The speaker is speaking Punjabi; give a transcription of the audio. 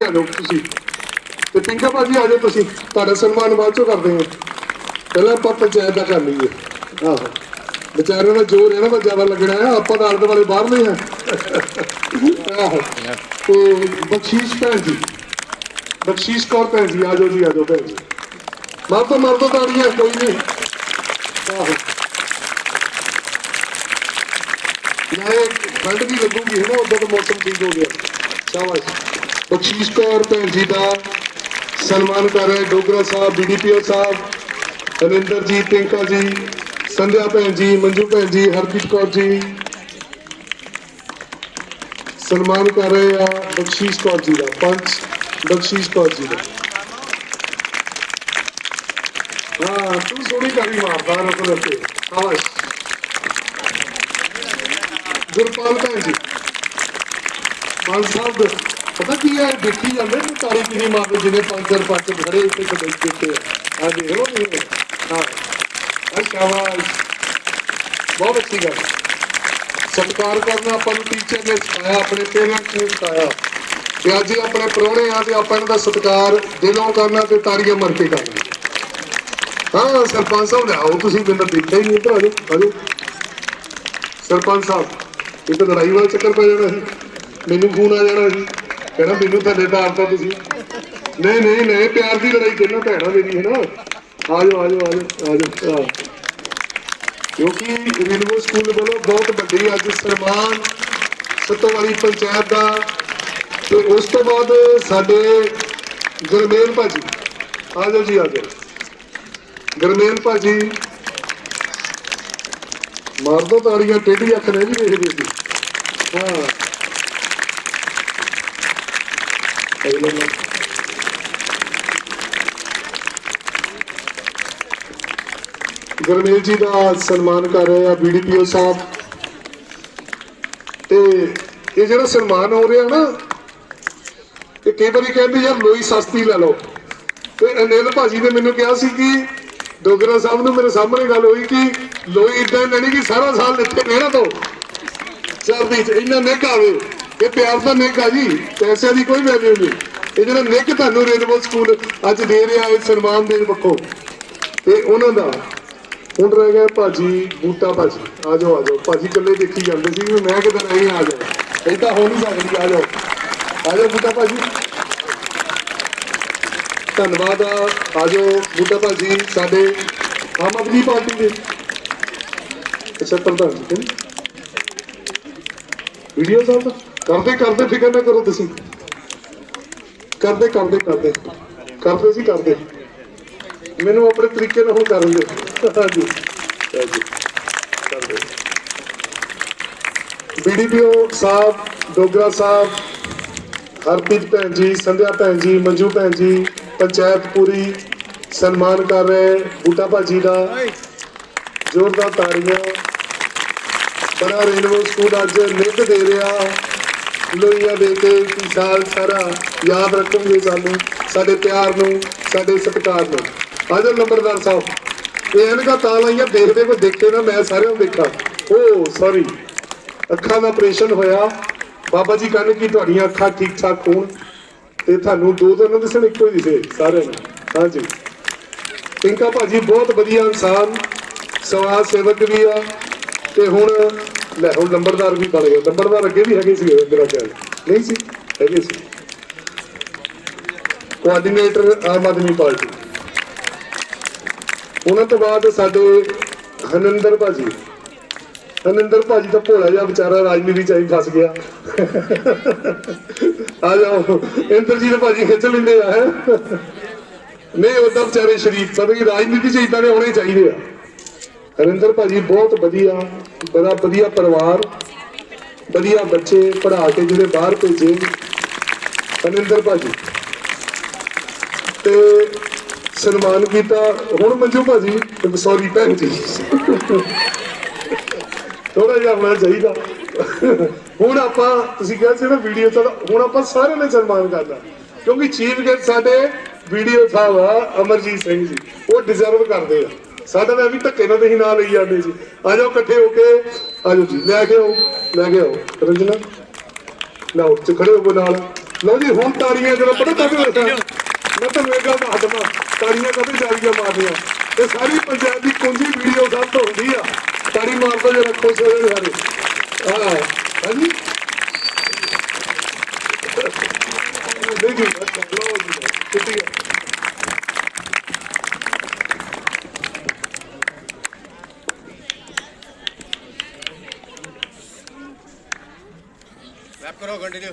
ਆ ਜਾਓ ਤੁਸੀਂ ਤੇ ਪਿੰਕਾ ਭਾਜੀ ਆ ਜਾਓ ਤੁਸੀਂ ਤੁਹਾਡਾ ਸਨਮਾਨ ਬਾਅਦ ਚੋਂ ਕਰਦੇ ਹਾਂ ਪਹਿਲਾਂ ਆਪਾਂ ਪੰਚਾਇਤ ਦਾ ਕਰ ਲਈਏ ਆਹੋ ਵਿਚਾਰਿਆਂ ਦਾ ਜੋਰ ਹੈ ਨਾ ਪਰ ਜ਼ਿਆਦਾ ਲੱਗਣਾ ਹੈ ਆਪਾਂ ਤਾਂ ਆਲੇ ਵਾਲੇ ਬਾਹਰ ਨਹੀਂ ਹੈ ਆਹੋ ਤੇ ਬਖਸ਼ੀਸ਼ ਭੈਣ ਜੀ ਬਖਸ਼ੀਸ਼ ਕੌਰ ਭੈਣ ਜੀ ਆ ਜਾਓ ਜੀ ਆ ਜਾਓ ਭੈਣ ਜੀ ਮਾਰ ਤੋਂ ਮਾਰ ਤੋਂ ਤਾੜੀਆਂ ਕੋਈ ਨਹੀਂ ਆਹੋ ਨਾਲੇ ਠੰਡ ਵੀ ਲੱਗੂਗੀ ਹੈ ਨਾ ਉਦੋਂ ਤਾਂ ਮੌਸਮ ਠੀਕ ਹੋ ਗਿਆ ਸ਼ਾਬਾਸ਼ ਬਖਸ਼ੀਸ਼ ਕੌਰ ਭੈਣ ਜੀ ਦਾ ਸਨਮਾਨ ਕਰ ਰਹੇ ਡੋਗਰਾ ਸਾਹਿਬ ਬੀਡੀਪੀਓ ਸਾਹਿਬ ਅਨਿੰਦਰ ਜੀ ਪਿੰਕਾ ਜੀ, ਸੰਧਿਆ ਭੈਣ ਜੀ, ਮੰਜੂ ਭੈਣ ਜੀ, ਹਰਪ੍ਰੀਤ ਕੌਰ ਜੀ। ਸਨਮਾਨ ਕਰ ਰਹੇ ਆ ਬਖਸ਼ੀਸ਼ ਕੌਰ ਜੀ ਦਾ ਪੰਚ ਬਖਸ਼ੀਸ਼ ਕੌਰ ਜੀ ਦਾ। ਹਾਂ, ਤੂੰ ਸੋਹਣੀ ਕਰੀ ਮਾਰਦਾ ਰੁਕ ਰੁਕ ਕੇ ਸ਼ਾਬਾਸ਼। ਗੁਰਪਾਲ ਭੈਣ ਜੀ। ਮਾਨ ਸਾਹਿਬ ਪਤਾ ਕੀ ਹੈ, ਦੇਖੀ ਜਾਂਦੇ ਨੇ ਤਾਰੀ ਕਿਹਨੀ ਮਾਰਦੇ ਜਿਹਨੇ ਪੰਜ ਚਾਰ ਪੰਜ ਖੜੇ ਇੱਥੇ ਕਦੇ ਦਿੱਤੇ ਆ। ਦੇਖ ਲਓ ਇਹ। ਹਾਂ। ਆ ਸ਼ਾਬਾਸ਼। ਬਹੁਤ ਅੱਛੀ ਗੱਲ। ਸਤਿਕਾਰ ਕਰਨਾ ਆਪਾਂ ਨੂੰ ਟੀਚਰ ਨੇ ਸਿਖਾਇਆ, ਆਪਣੇ ਪੇਰੈਂਟਸ ਨੇ ਸਿਖਾਇਆ। ਤੇ ਅੱਜ ਆਪਣੇ ਪ੍ਰਾਹੁਣੇ ਆ ਤੇ ਆਪਾਂ ਇਹਨਾਂ ਦਾ ਸਤਿਕਾਰ ਦਿਲੋਂ ਕਰਨਾ ਤੇ ਤਾਰੀਆਂ ਮਰ ਕੇ ਕਰਨਾ। ਹਾਂ, ਸਰਪੰਚ ਸਾਹਿਬ ਲਿਆਓ ਤੁਸੀਂ, ਮੈਨੂੰ ਦੇਖਿਆ ਹੀ ਨਹੀਂ ਇੱਧਰ, ਆ ਜਾਓ ਆ ਜਾਓ। ਸਰਪੰਚ ਸਾਹਿਬ, ਇਹ ਤਾਂ ਲੜਾਈ ਵਾਲਾ ਚੱਕਰ ਪੈ ਜਾਣਾ ਸੀ। ਮੈਨੂੰ ਫੋਨ ਆ ਜਾਣਾ ਸੀ। ਕਹਿਣਾ ਮੈਨੂੰ ਥੱਲੇ ਤਾਰਤਾ ਤੁਸੀਂ। ਨਹੀਂ ਨਹੀਂ ਨਹੀਂ, ਪਿਆਰ ਦੀ ਲੜਾਈ ਕਿੰਨਾ ਭੈਣਾ ਮੇਰੀ, ਹੈ ਨਾ? ਆ ਜਾਓ ਆ ਜਾਓ ਕਿਉਂਕਿ ਰੇਲਵੇ ਸਕੂਲ ਵੱਲੋਂ ਬਹੁਤ ਵੱਡੀ ਅੱਜ ਸਨਮਾਨ ਸੱਤੋ ਪੰਚਾਇਤ ਦਾ। ਤੇ ਉਸ ਤੋਂ ਬਾਅਦ ਸਾਡੇ ਗੁਰਮੇਲ ਭਾਜੀ ਆ ਜਾਓ ਜੀ ਆ ਜਾਓ ਗੁਰਮੇਲ ਭਾਜੀ, ਮਾਰ ਦੋ ਤਾੜੀਆਂ, ਟੇਢੀ ਅੱਖ ਨੇ ਵੀ ਦੇਖਦੇ ਸੀ ਹਾਂ। ਅਗਲੇ ਨੂੰ ਗੁਰਮੇਲ ਜੀ ਦਾ ਸਨਮਾਨ ਕਰ ਰਹੇ ਆ ਬੀਡੀਪੀਓ ਸਾਹਿਬ। ਤੇ ਇਹ ਜਿਹੜਾ ਸਨਮਾਨ ਹੋ ਰਿਹਾ ਨਾ, ਇਹ ਕਈ ਵਾਰੀ ਕਹਿੰਦੇ ਯਾਰ ਲੋਈ ਸਸਤੀ ਲੈ ਲਓ। ਤੇ ਅਨਿਲ ਭਾਜੀ ਨੇ ਮੈਨੂੰ ਕਿਹਾ ਸੀ ਕਿ ਡੋਗਰਾ ਸਾਹਿਬ ਨੂੰ ਮੇਰੇ ਸਾਹਮਣੇ ਗੱਲ ਹੋਈ ਕਿ ਲੋਈ ਇਦਾਂ ਲੈਣੀ ਕਿ ਸਾਰਾ ਸਾਲ ਇੱਥੇ ਰਹਿਣਾ ਤੋਂ ਚੜਦੀ ਚ ਇੰਨਾ ਨਿੱਘ ਆਵੇ ਇਹ ਪਿਆਰ ਦਾ ਨਿੱਘ ਆ ਜੀ, ਪੈਸਿਆਂ ਦੀ ਕੋਈ ਵੈਲਿਊ ਨਹੀਂ। ਇਹ ਜਿਹੜਾ ਨਿੱਘ ਤੁਹਾਨੂੰ ਰੇਨਬੋ ਸਕੂਲ ਅੱਜ ਦੇ ਰਿਹਾ, ਇਹ ਸਨਮਾਨ ਦੇਣ ਪੱਖੋਂ ਤੇ ਉਹਨਾਂ ਦਾ, ਹੁਣ ਰਹਿ ਗਿਆ ਭਾਜੀ, ਬੂਟਾ ਭਾਜੀ। ਆ ਜਾਓ ਆ ਜਾਓ। ਭਾਜੀ ਇਕੱਲੇ ਦੇਖੀ ਜਾਂਦੇ ਸੀ ਵੀ ਮੈਂ ਕਿਧਰ ਨਹੀਂ ਆ ਜਾਓ। ਏਦਾਂ ਹੋ ਨਹੀਂ ਸਕਦੀ ਆ ਜਾਓ। ਆ ਜਾਓ ਬੂਟਾ ਭਾਜੀ। ਧੰਨਵਾਦ ਆ ਆ ਜਾਓ ਬੂਟਾ ਭਾਜੀ, ਸਾਡੇ ਆਮ ਆਦਮੀ ਪਾਰਟੀ ਦੇ। ਅੱਛਾ, ਪ੍ਰਧਾਨ ਜੀ। ਵੀਡੀਓ ਸਾਹਿਬ ਦਾ? ਕਰਦੇ ਕਰਦੇ, ਫਿਕਰ ਨਾ ਕਰੋ ਤੁਸੀਂ। ਕਰਦੇ ਕਰਦੇ ਕਰਦੇ। ਕਰਦੇ ਸੀ, ਕਰਦੇ। ਮੈਨੂੰ ਆਪਣੇ ਤਰੀਕੇ ਨਾਲ ਹੁਣ ਕਰਨ ਦਿਓ। ਹਾਂਜੀ। ਹਾਂਜੀ। ਕਰਦੇ। ਬੀਡੀਪੀਓ ਸਾਹਿਬ, ਡੋਗਰਾ ਸਾਹਿਬ, ਹਰਪ੍ਰੀਤ ਭੈਣ ਜੀ, ਸੰਧਿਆ ਭੈਣ ਜੀ, ਮੰਜੂ ਭੈਣ ਜੀ, ਪੰਚਾਇਤ ਪੂਰੀ ਸਨਮਾਨ ਕਰ ਰਹੇ ਬੂਟਾ ਭਾਜੀ ਦਾ। ਜ਼ੋਰਦਾਰ ਤਾੜੀਆਂ। ਬੜਾ ਰੇਨਬੋ ਸਕੂਲ ਅੱਜ ਨਿੱਘ ਦੇ ਰਿਹਾ। ਲੋਈਆਂ ਦੇ ਕੇ ਕਿ ਸਾਲ ਸਾਰਾ ਯਾਦ ਰੱਖੋਗੇ ਸਾਨੂੰ, ਸਾਡੇ ਪਿਆਰ ਨੂੰ, ਸਾਡੇ ਸਤਿਕਾਰ ਨੂੰ। ਆਜੋ ਨੰਬਰਦਾਰ ਸਾਹਿਬ, ਇਹ ਇਹਨਾਂ ਤਾਂ ਲਾਈਆਂ ਦੇਖਦੇ ਕੋਈ ਦੇਖੇ ਨਾ, ਮੈਂ ਸਾਰਿਆਂ ਨੂੰ ਦੇਖਾਂ ਓ ਸੌਰੀ ਅੱਖਾਂ ਦਾ ਆਪਰੇਸ਼ਨ ਹੋਇਆ। ਬਾਬਾ ਜੀ ਕਹਿੰਦੇ ਕਿ ਤੁਹਾਡੀਆਂ ਅੱਖਾਂ ਠੀਕ ਠਾਕ ਹੋਣ ਤੇ ਤੁਹਾਨੂੰ ਦੋ ਦੋ ਨਾ ਦਿਸਣ, ਇੱਕੋ ਹੀ ਦਿਸੇ ਸਾਰਿਆਂ ਨੂੰ। ਹਾਂਜੀ। ਪਿੰਕਾ ਭਾਜੀ, ਬਹੁਤ ਵਧੀਆ ਇਨਸਾਨ। ਸਮਾਜ ਸੇਵਕ ਵੀ ਆ ਤੇ ਹੁਣ ਲੈ, ਹੁਣ ਨੰਬਰਦਾਰ ਵੀ ਬਣ ਗਿਆ ਨੰਬਰਦਾਰ ਅੱਗੇ ਵੀ ਹੈਗੇ ਸੀ ਮੇਰਾ ਖਿਆਲ। ਨਹੀਂ ਸੀ? ਹੈਗੇ ਸੀ। Coordinator Aam Aadmi party. ਉਹਨਾਂ ਤੋਂ ਬਾਅਦ ਸਾਡੇ ਹਨਿੰਦਰ ਭਾਜੀ। ਹਨਿੰਦਰ ਭਾਜੀ ਤਾਂ ਭੋਲਾ ਜਿਹਾ ਵਿਚਾਰਾ ਰਾਜਨੀਤੀ ਚ ਆਈ ਫਸ ਗਿਆ। ਆ ਜਾਓ। ਇੰਦਰਜੀਤ ਭਾਜੀ ਖਿੱਚ ਲੈਂਦੇ ਆ, ਹੈਂ। ਨਹੀਂ, ਉਹ ਤਾਂ ਵਿਚਾਰੇ ਸ਼ਰੀਫ ਪਤਾ ਕਿ, ਰਾਜਨੀਤੀ ਚ ਇਦਾਂ ਦੇ ਹੋਣੇ ਚਾਹੀਦੇ ਆ। ਹਰਿੰਦਰ ਭਾਜੀ ਬਹੁਤ ਵਧੀਆ ਬੜਾ ਵਧੀਆ ਪਰਿਵਾਰ, ਵਧੀਆ ਬੱਚੇ ਪੜ੍ਹਾ ਕੇ ਜਿਹੜੇ ਬਾਹਰ ਭੇਜੇ। ਹਰਿੰਦਰ ਭਾਜੀ। ਤੇ ਸਨਮਾਨ ਕੀਤਾ, ਹੁਣ ਮੰਜੂ ਭਾਜੀ ਸੌਰੀ ਭੈਣ ਜੀ। ਥੋੜਾ ਜਿਹਾ ਹੋਣਾ ਚਾਹੀਦਾ। ਹੁਣ ਆਪਾਂ, ਤੁਸੀਂ ਕਿਹਾ ਸੀ ਨਾ ਵੀਡੀਓ ਤਾਂ, ਹੁਣ ਆਪਾਂ ਸਾਰਿਆਂ ਨੇ ਸਨਮਾਨ ਕਰਨਾ। ਕਿਉਂਕਿ ਚੀਫ ਗੈਸਟ ਸਾਡੇ ਵੀਡੀਓ ਸਾਹਿਬ ਆ, ਅਮਰਜੀਤ ਸਿੰਘ ਜੀ। ਉਹ ਡਿਜ਼ਰਵ ਕਰਦੇ ਆ। ਸਾਡਾ ਤਾਂ ਵੀ ਧੱਕੇ ਨਾਲ ਤੁਸੀਂ ਨਾਲ ਲਈ ਜਾਂਦੇ ਸੀ। ਆ ਜਾਓ ਇਕੱਠੇ ਹੋ ਕੇ। ਆ ਜਾਓ ਜੀ, ਲੈ ਕੇ ਆਓ, ਲੈ ਕੇ ਆਓ। ਰੰਜਨਾ ਲਓ ਤੇ ਖੜੇ ਹੋ ਨਾਲ। ਲਓ ਜੀ, ਹੁਣ ਤਾੜੀਆਂ ਜਦੋਂ ਪਤਾ ਕਦੋਂ ਦੱਸਾਂ ਮੈਂ ਤੁਹਾਨੂੰ ਇਹ ਗੱਲ ਦੱਸ ਦਵਾਂ ਤਾੜੀਆਂ ਕਦੇ ਜਾਰੀਆਂ ਮਾਰਨੀਆਂ? ਇਹ ਸਾਰੀ ਪੰਜਾਬ ਦੀ ਕੁੰਜੀ ਵੀਡੀਓ ਸਭ ਤੋਂ ਹੁੰਦੀ ਆ। ਤਾੜੀ ਮਾਰ ਦੋ ਜਰਾ, ਖੁਸ਼ ਸਾਰੇ। ਹਾਂ, ਹਾਂਜੀ? ਦੇਖੀ ਲਓ ਜੀ ਕਿੱਥੇ ਰੈਪ ਕਰੋ ਕੰਟੀਨਿਊ